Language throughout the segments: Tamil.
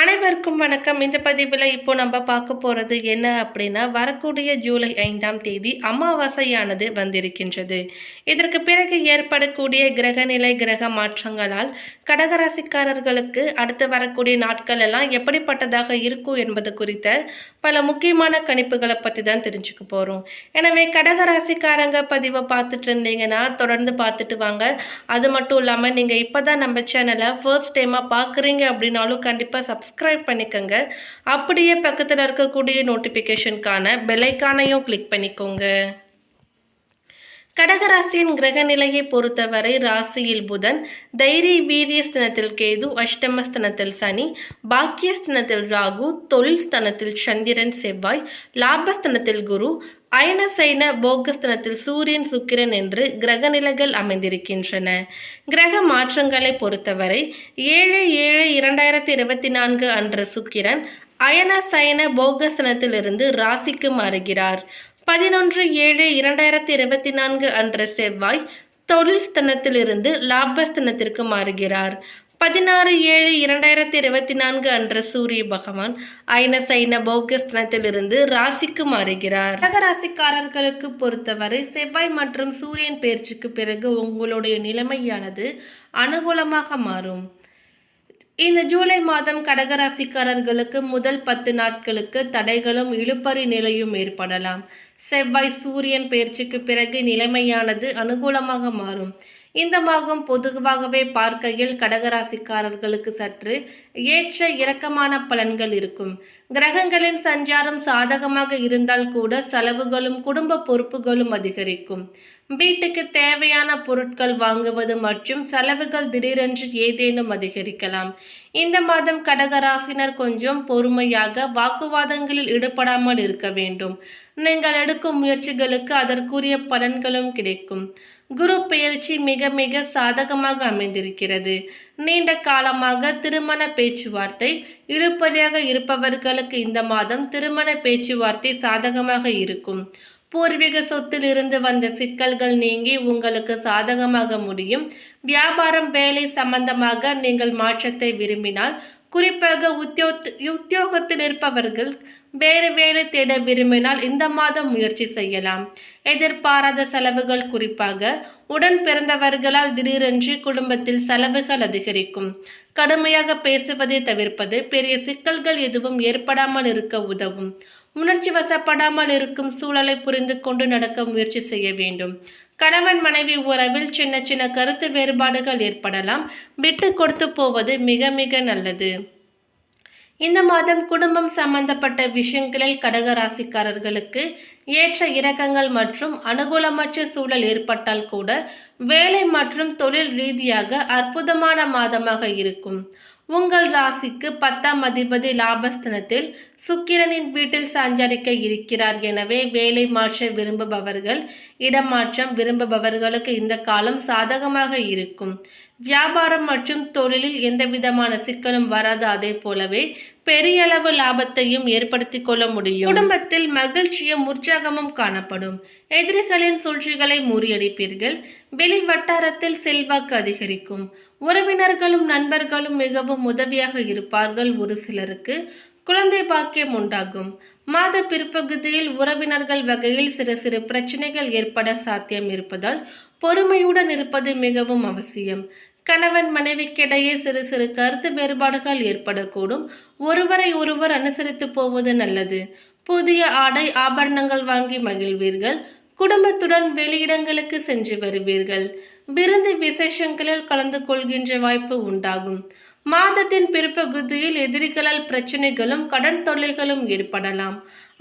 அனைவருக்கும் வணக்கம். இந்த பதிவில் இப்போ நம்ம பார்க்க போகிறது என்ன அப்படின்னா வரக்கூடிய ஜூலை ஐந்தாம் தேதி அமாவாசையானது வந்திருக்கின்றது. இதற்கு பிறகு ஏற்படக்கூடிய கிரகநிலை கிரக மாற்றங்களால் கடகராசிக்காரர்களுக்கு அடுத்து வரக்கூடிய நாட்கள் எல்லாம் எப்படிப்பட்டதாக இருக்கும் என்பது குறித்த பல முக்கியமான கணிப்புகளை பற்றி தான் தெரிஞ்சுக்க போகிறோம் எனவே கடகராசிக்காரங்க பதிவை பார்த்துட்டு இருந்தீங்கன்னா தொடர்ந்து பார்த்துட்டு வாங்க. அது மட்டும் இல்லாமல் நீங்கள் இப்போ தான் நம்ம சேனலை ஃபர்ஸ்ட் டைமாக பார்க்குறீங்க அப்படின்னாலும் கண்டிப்பாக சப்ஸ் சப்ஸ்கிரைப் பண்ணிக்கோங்க. அப்படியே பக்கத்தில் இருக்கக்கூடிய நோட்டிஃபிகேஷனுக்கான பெல்லைக்கானையும் கிளிக் பண்ணிக்கோங்க. கடகராசியின் கிரக நிலையை பொறுத்தவரை ராசியில் புதன் தைரிய வீரிய ஸ்தனத்தில் கேது அஷ்டமஸ்தனத்தில் சனி பாக்கியஸ்தனத்தில் ராகு தொழில் ஸ்தனத்தில் சந்திரன் செவ்வாய் லாபஸ்தனத்தில் குரு அயனசைன போகஸ்தனத்தில் சூரியன் சுக்கிரன் என்று கிரக நிலைகள் அமைந்திருக்கின்றன. கிரக மாற்றங்களை பொறுத்தவரை ஏழு ஏழு இரண்டாயிரத்தி இருபத்தி நான்கு அன்று சுக்கிரன் அயன சயன போகஸ்தனத்திலிருந்து ராசிக்கு மாறுகிறார். பதினொன்று ஏழு இரண்டாயிரத்தி இருபத்தி நான்கு அன்று செவ்வாய் தொழில் ஸ்தனத்திலிருந்து லாபஸ்தனத்திற்கு மாறுகிறார். பதினாறு ஏழு இரண்டாயிரத்தி இருபத்தி நான்கு அன்று சூரிய பகவான் ஐன சைன போகஸ்தனத்திலிருந்து ராசிக்கு மாறுகிறார். கடகராசிக்காரர்களுக்கு பொறுத்தவரை செவ்வாய் மற்றும் சூரியன் பயிற்சிக்கு பிறகு உங்களுடைய நிலைமையானது அனுகூலமாக மாறும். இந்த ஜூலை மாதம் கடகராசிக்காரர்களுக்கு முதல் பத்து நாட்களுக்கு தடைகளும் இழுப்பறி நிலையும் ஏற்படலாம். செவ்வாய் சூரியன் பயிற்சிக்கு பிறகு நிலைமையானது அனுகூலமாக மாறும். இந்த மாதம் பொதுவாகவே பார்க்கையில் கடகராசிக்காரர்களுக்கு சற்று ஏற்ற இறக்கமான பலன்கள் இருக்கும். கிரகங்களின் சஞ்சாரம் சாதகமாக இருந்தால் கூட செலவுகளும் குடும்ப பொறுப்புகளும் அதிகரிக்கும். வீட்டுக்கு தேவையான பொருட்கள் வாங்குவது மற்றும் செலவுகள் திடீரென்று ஏதேனும் அதிகரிக்கலாம். இந்த மாதம் கடகராசினர் கொஞ்சம் பொறுமையாக வாக்குவாதங்களில் ஈடுபடாமல் இருக்க வேண்டும். நீங்கள் எடுக்கும் முயற்சிகளுக்கு அதற்குரிய பலன்களும் கிடைக்கும். குரு பெயர்ச்சி மிக மிக சாதகமாக அமைந்திருக்கிறது. நீண்ட காலமாக திருமண பேச்சுவார்த்தை இழுப்பறியாக இருப்பவர்களுக்கு இந்த மாதம் திருமண பேச்சுவார்த்தை சாதகமாக இருக்கும். பூர்வீக சொத்தில் இருந்து வந்த சிக்கல்கள் நீங்கி உங்களுக்கு சாதகமாக முடியும். வியாபாரம் வேலை சம்பந்தமாக நீங்கள் மாற்றத்தை விரும்பினால் குறிப்பாக உத்தியோ உத்தியோகத்தில் இருப்பவர்கள் வேறு வேலை தேட விரும்பினால் இந்த மாதம் முயற்சி செய்யலாம். எதிர்பாராத செலவுகள் குறிப்பாக உடன் பிறந்தவர்களால் திடீரென்று குடும்பத்தில் செலவுகள் அதிகரிக்கும். கடுமையாக பேசுவதை தவிர்ப்பது பெரிய சிக்கல்கள் எதுவும் ஏற்படாமல் இருக்க உதவும். உணர்ச்சி வசப்படாமல் இருக்கும் சூழலை புரிந்து கொண்டு நடக்க முயற்சி செய்ய வேண்டும். கணவன் மனைவி உறவில் சின்ன சின்ன கருத்து வேறுபாடுகள் ஏற்படலாம். விட்டு கொடுத்து போவது மிக மிக நல்லது. இந்த மாதம் குடும்பம் சம்பந்தப்பட்ட விஷயங்களில் கடகராசிக்காரர்களுக்கு ஏற்ற இறக்கங்கள் மற்றும் அனுகூலமற்ற சூழல் ஏற்பட்டால் கூட வேலை மற்றும் தொழில் ரீதியாக அற்புதமான மாதமாக இருக்கும். உங்கள் ராசிக்கு பத்தாம் அதிபதி லாபஸ்தனத்தில் சுக்கிரனின் வீட்டில் சஞ்சரிக்க இருக்கிறார். எனவே வேலை மாற்ற விரும்புபவர்கள் இடமாற்றம் விரும்புபவர்களுக்கு இந்த காலம் சாதகமாக இருக்கும். வியாபாரம் மற்றும் தொழிலில் எந்த விதமான சிக்கலும் வராது. அதே போலவே பெரிய அளவு லாபத்தையும் ஏற்படுத்திக் கொள்ள முடியும். குடும்பத்தில் மகிழ்ச்சியும் உற்சாகமும் காணப்படும். எதிரிகளின் சூழ்ச்சிகளை முறியடிப்பீர்கள். வெளி வட்டாரத்தில் செல்வாக்கு அதிகரிக்கும். உறவினர்களும் நண்பர்களும் மிகவும் உதவியாக இருப்பார்கள் ஒரு சிலருக்கு. குழந்தை பாக்கியம் உண்டாகும். மாத பிற்பகுதியில் உறவினர்கள் வகையில் சிறு சிறு பிரச்சனைகள் ஏற்பட சாத்தியம் இருப்பதால் பொறுமையுடன் இருப்பது மிகவும் அவசியம். கணவன் மனைவிக்கிடையே சிறு சிறு கருத்து வேறுபாடுகள் ஏற்படக்கூடும். ஒருவரை ஒருவர் அனுசரித்து போவது நல்லது. புதிய ஆடை ஆபரணங்கள் வாங்கி மகிழ்வீர்கள். குடும்பத்துடன் வெளியிடங்களுக்கு சென்று வருவீர்கள். விருந்து விசேஷங்களில் கலந்து கொள்கின்ற வாய்ப்பு உண்டாகும். மாதத்தின் பிற்பகுதியில் எதிரிகளால் பிரச்சனைகளும் கடன் தொல்லைகளும் ஏற்படலாம்.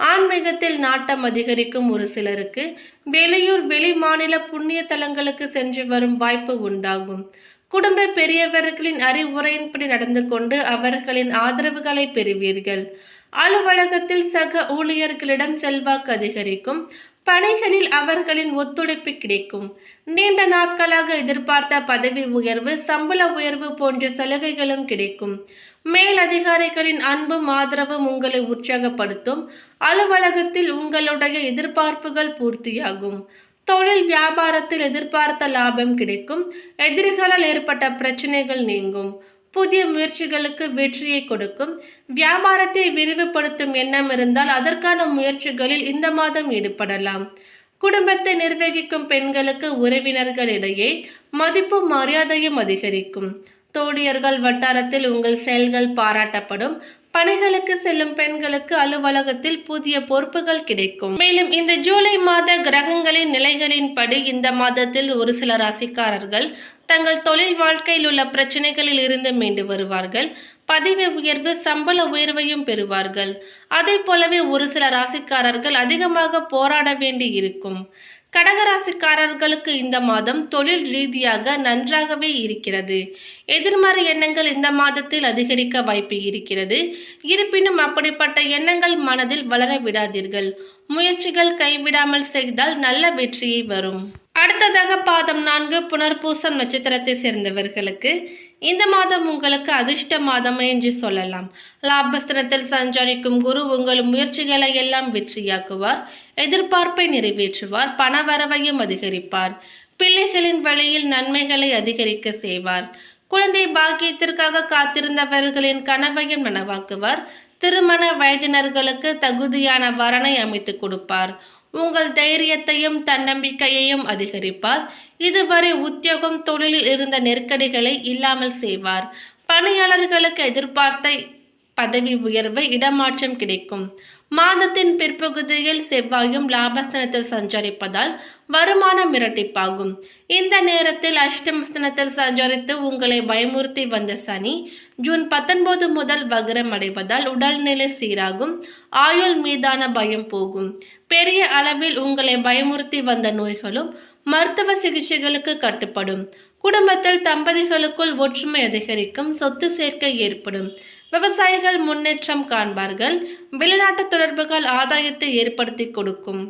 ஆன்மீகத்தில் நாட்டம் அதிகரிக்கும் ஒரு சிலருக்கு வெளியூர் வெளி மாநில புண்ணிய தலங்களுக்கு சென்று வரும் வாய்ப்பு உண்டாகும். குடும்ப பெரியவர்களின் அறிவுரையின்படி நடந்து கொண்டு அவர்களின் ஆதரவுகளை பெறுவீர்கள். அலுவலகத்தில் சக ஊழியர்களிடம் செல்வாக்கு அதிகரிக்கும். பணிகளில் அவர்களின் ஒத்துழைப்பு கிடைக்கும். நீண்ட நாட்களாக எதிர்பார்த்த பதவி உயர்வு சம்பள உயர்வு போன்ற சலுகைகளும் கிடைக்கும். மேல் அதிகாரிகளின் அன்பும் ஆதரவும் உங்களை உற்சாகப்படுத்தும். அலுவலகத்தில் உங்களுடைய எதிர்பார்ப்புகள் பூர்த்தியாகும். தொழில் வியாபாரத்தில் எதிர்பார்த்த லாபம் கிடைக்கும். எதிரிகளால் ஏற்பட்ட பிரச்சனைகள் நீங்கும். புதிய முயற்சிகளுக்கு வெற்றியை கொடுக்கும். வியாபாரத்தை விரிவுபடுத்தும் எண்ணம் இருந்தால் அதற்கான முயற்சிகளில் இந்த மாதம் ஈடுபடலாம். குடும்பத்தை நிர்வகிக்கும் பெண்களுக்கு உறவினர்களிடையே மதிப்பும் மரியாதையும் அதிகரிக்கும். தோழியர்கள் வட்டாரத்தில் உங்கள் செயல்கள் பாராட்டப்படும். பணிகளுக்கு செல்லும் பெண்களுக்கு அலுவலகத்தில் புதிய பொறுப்புகள் கிடைக்கும். மேலும் இந்த ஜூலை மாத கிரகங்களின் நிலைகளின்படி இந்த மாதத்தில் ஒரு சில ராசிக்காரர்கள் தங்கள் தொழில் வாழ்க்கையில் உள்ள பிரச்சனைகளில் இருந்து மீண்டு வருவார்கள். பதவி உயர்வு சம்பள உயர்வையும் பெறுவார்கள். அதே போலவே ஒரு சில ராசிக்காரர்கள் அதிகமாக போராட வேண்டி இருக்கும் கடகராசிக்காரர்களுக்கு இந்த மாதம் தொழில் ரீதியாக நன்றாகவே இருக்கிறது. எதிர்மறை எண்ணங்கள் இந்த மாதத்தில் அதிகரிக்க வாய்ப்பு இருக்கிறது. இருப்பினும் அப்படிப்பட்ட எண்ணங்கள் மனதில் வளர விடாதீர்கள். முயற்சிகள் கைவிடாமல் செய்தால் நல்ல வெற்றியை வரும். அடுத்ததாக பாதம் நான்கு புனர்பூசம் நட்சத்திரத்தை சேர்ந்தவர்களுக்கு இந்த மாதம் உங்களுக்கு அதிர்ஷ்ட மாதம் என்று சொல்லலாம். லாபஸ்தனத்தில் சஞ்சரிக்கும் குரு உங்கள் முயற்சிகளை எல்லாம் வெற்றியாக்குவார். எதிர்பார்ப்பை நிறைவேற்றுவார். பணவரவையும் அதிகரிப்பார். பிள்ளைகளின் வழியில் நன்மைகளை அதிகரிக்க செய்வார். குழந்தை பாக்கியத்திற்காக காத்திருந்தவர்களின் கனவையும் நனவாக்குவார். திருமண வயதினர்களுக்கு தகுதியான வரனை அமைத்து கொடுப்பார். உங்கள் தைரியத்தையும் தன்னம்பிக்கையையும் அதிகரிப்பார். இதுவரை உத்தியோகம் தொழிலில் இருந்த நெருக்கடிகளை இல்லாமல் செய்வார். பணியாளர்களுக்கு எதிர்பார்த்த பதவி உயர்வு இடமாற்றம் கிடைக்கும். மாதத்தின் பிற்பகுதியில் செவ்வாயும் லாபஸ்தனத்தில் சஞ்சரிப்பதால் வருமானம் இரட்டிப்பாகும். இந்த நேரத்தில் அஷ்டமஸ்தனத்தில் சஞ்சரித்து உங்களை பயமுறுத்தி வந்த சனி ஜூன் பத்தொன்பது முதல் வக்ரம் அடைவதால் உடல்நிலை சீராகும் ஆயுள் மீதான பயம் போகும். பெரிய அளவில் உங்களை பயமுறுத்தி வந்த நோய்களும் மருத்துவ சிகிச்சைகளுக்கு கட்டுப்படும். குடும்பத்தில் தம்பதிகளுக்குள் ஒற்றுமை அதிகரிக்கும் சொத்து சேர்க்கை ஏற்படும். விவசாயிகள் முன்னேற்றம் காண்பார்கள். வெளிநாட்டு தொடர்புகள் ஆதாயத்தை ஏற்படுத்தி கொடுக்கும்.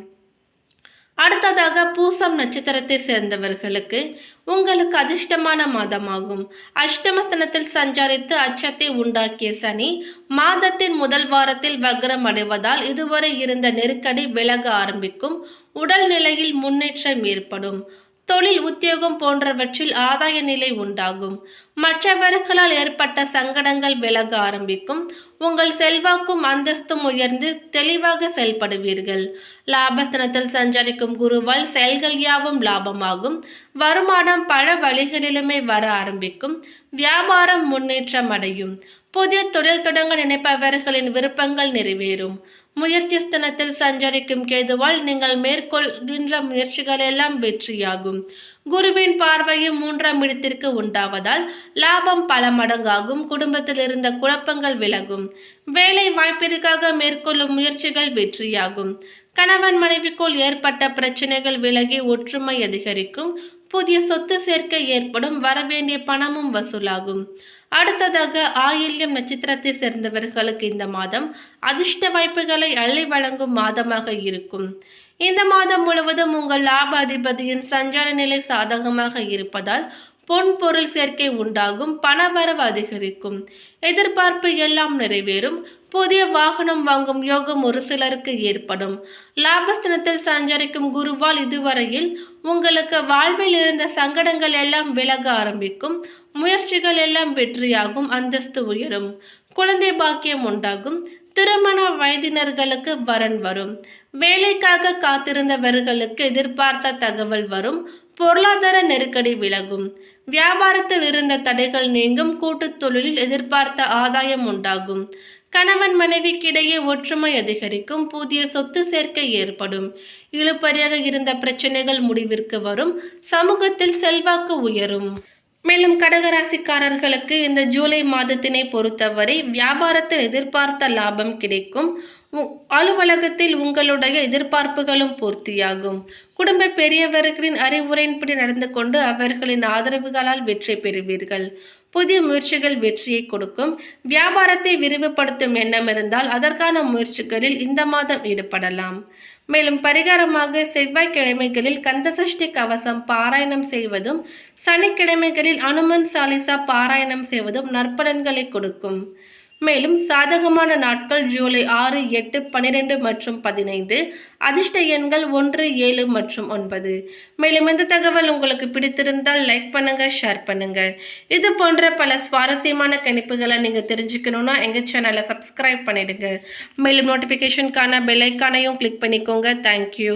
அடுத்ததாக பூசம் நட்சத்திரத்தை சேர்ந்தவர்களுக்கு உங்களுக்கு அதிர்ஷ்டமான மாதமாகும். அஷ்டமஸ்தனத்தில் சஞ்சரித்து அச்சத்தை உண்டாக்கிய சனி மாதத்தின் முதல் வாரத்தில் வக்ரம் அடைவதால் இதுவரை இருந்த நெருக்கடி விலக ஆரம்பிக்கும். உடல்நிலையில் முன்னேற்றம் ஏற்படும். தொழில் உத்தியோகம் போன்றவற்றில் ஆதாய நிலை உண்டாகும். மற்றவர்களால் ஏற்பட்ட சங்கடங்கள் விலக ஆரம்பிக்கும். உங்கள் செல்வாக்கும் அந்தஸ்தும் உயர்ந்து தெளிவாக செயல்படுவீர்கள். லாபஸ்தனத்தில் சஞ்சரிக்கும் குருவால் செயல்கள் யாவும் லாபமாகும். வருமானம் பல வழிகளிலுமே வர ஆரம்பிக்கும். வியாபாரம் முன்னேற்றம் அடையும். புதிய தொழில் தொடங்க நினைப்பவர்களின் விருப்பங்கள் நிறைவேறும். முயற்சி ஸ்தனத்தில் சஞ்சரிக்கும் கேதுவால் நீங்கள் மேற்கொள்கின்ற முயற்சிகள் எல்லாம் வெற்றியாகும். குருவின் பார்வையும் மூன்றாம் இடத்திற்கு உண்டாவதால் லாபம் பல மடங்காகும். குடும்பத்தில் இருந்த குழப்பங்கள் விலகும். வேலை வாய்ப்பிற்காக மேற்கொள்ளும் முயற்சிகள் வெற்றியாகும். கணவன் மனைவிக்குள் ஏற்பட்ட பிரச்சனைகள் விலகி ஒற்றுமை அதிகரிக்கும். புதிய சொத்து சேர்க்கை ஏற்படும் வரவேண்டிய பணமும் வசூலாகும். அடுத்ததாக ஆயில்யம் நட்சத்திரத்தை சேர்ந்தவர்களுக்கு இந்த மாதம் அதிர்ஷ்ட வாய்ப்புகளை அள்ளி வழங்கும் மாதமாக இருக்கும். இந்த மாதம் முழுவதும் உங்கள் லாப அதிபதியின் சஞ்சார நிலை சாதகமாக இருப்பதால் பொன் பொருள் சேர்க்கை உண்டாகும் பணவரவு அதிகரிக்கும். எதிர்பார்ப்பு எல்லாம் நிறைவேறும். புதிய வாகனம் வாங்கும் யோகம் ஒரு சிலருக்கு ஏற்படும். லாபஸ்தனத்தில் சஞ்சரிக்கும் குருவால் இதுவரையில் உங்களுக்கு வாழ்வில் இருந்த சங்கடங்கள் எல்லாம் விலக ஆரம்பிக்கும். முயற்சிகள் எல்லாம் வெற்றியாகும் அந்தஸ்து உயரும். குழந்தை பாக்கியம் உண்டாகும். திருமண வயதினர்களுக்கு வரன் வரும். வேலைக்காக காத்திருந்தவர்களுக்கு எதிர்பார்த்த தகவல் வரும். பொருளாதார நெருக்கடி விலகும். வியாபாரத்தில் இருந்த தடைகள் நீங்கும் கூட்டுத் தொழிலில் எதிர்பார்த்த ஆதாயம் உண்டாகும். கணவன் மனைவிக்கிடையே ஒற்றுமை அதிகரிக்கும் புதிய சொத்து சேர்க்கை ஏற்படும். இழுப்பறியாக இருந்த பிரச்சனைகள் முடிவிற்கு வரும் சமூகத்தில் செல்வாக்கு உயரும். மேலும் கடகராசிக்காரர்களுக்கு இந்த ஜூலை மாதத்தினை பொறுத்தவரை வியாபாரத்தில் எதிர்பார்த்த லாபம் கிடைக்கும். அலுவலகத்தில் உங்களுடைய எதிர்பார்ப்புகளும் பூர்த்தியாகும். குடும்ப பெரியவர்களின் அறிவுரையின்படி நடந்து கொண்டு அவர்களின் ஆதரவுகளால் வெற்றி பெறுவீர்கள். புதிய முயற்சிகள் வெற்றியை கொடுக்கும். வியாபாரத்தை விரிவுபடுத்தும் எண்ணம் இருந்தால் அதற்கான முயற்சிகளில் இந்த மாதம் ஈடுபடலாம். மேலும் பரிகாரமாக செவ்வாய்க்கிழமைகளில் கந்தசஷ்டி கவசம் பாராயணம் செய்வதும் சனிக்கிழமைகளில் அனுமன் சாலிசா பாராயணம் செய்வதும் நற்பலன்களை கொடுக்கும். மேலும் சாதகமான நாட்கள் ஜூலை ஆறு எட்டு பன்னிரெண்டு மற்றும் பதினைந்து அதிர்ஷ்ட எண்கள் ஒன்று ஏழு மற்றும் ஒன்பது. மேலும் இந்த தகவல் உங்களுக்கு பிடித்திருந்தால் லைக் பண்ணுங்க ஷேர் பண்ணுங்க. இது போன்ற பல சுவாரஸ்யமான கணிப்புகளை நீங்க தெரிஞ்சுக்கணும்னா எங்க சேனலை சப்ஸ்கிரைப் பண்ணிடுங்க. மேலும் நோட்டிஃபிகேஷனுக்கான பெல் ஐக்கானையும் கிளிக் பண்ணிக்கோங்க. Thank you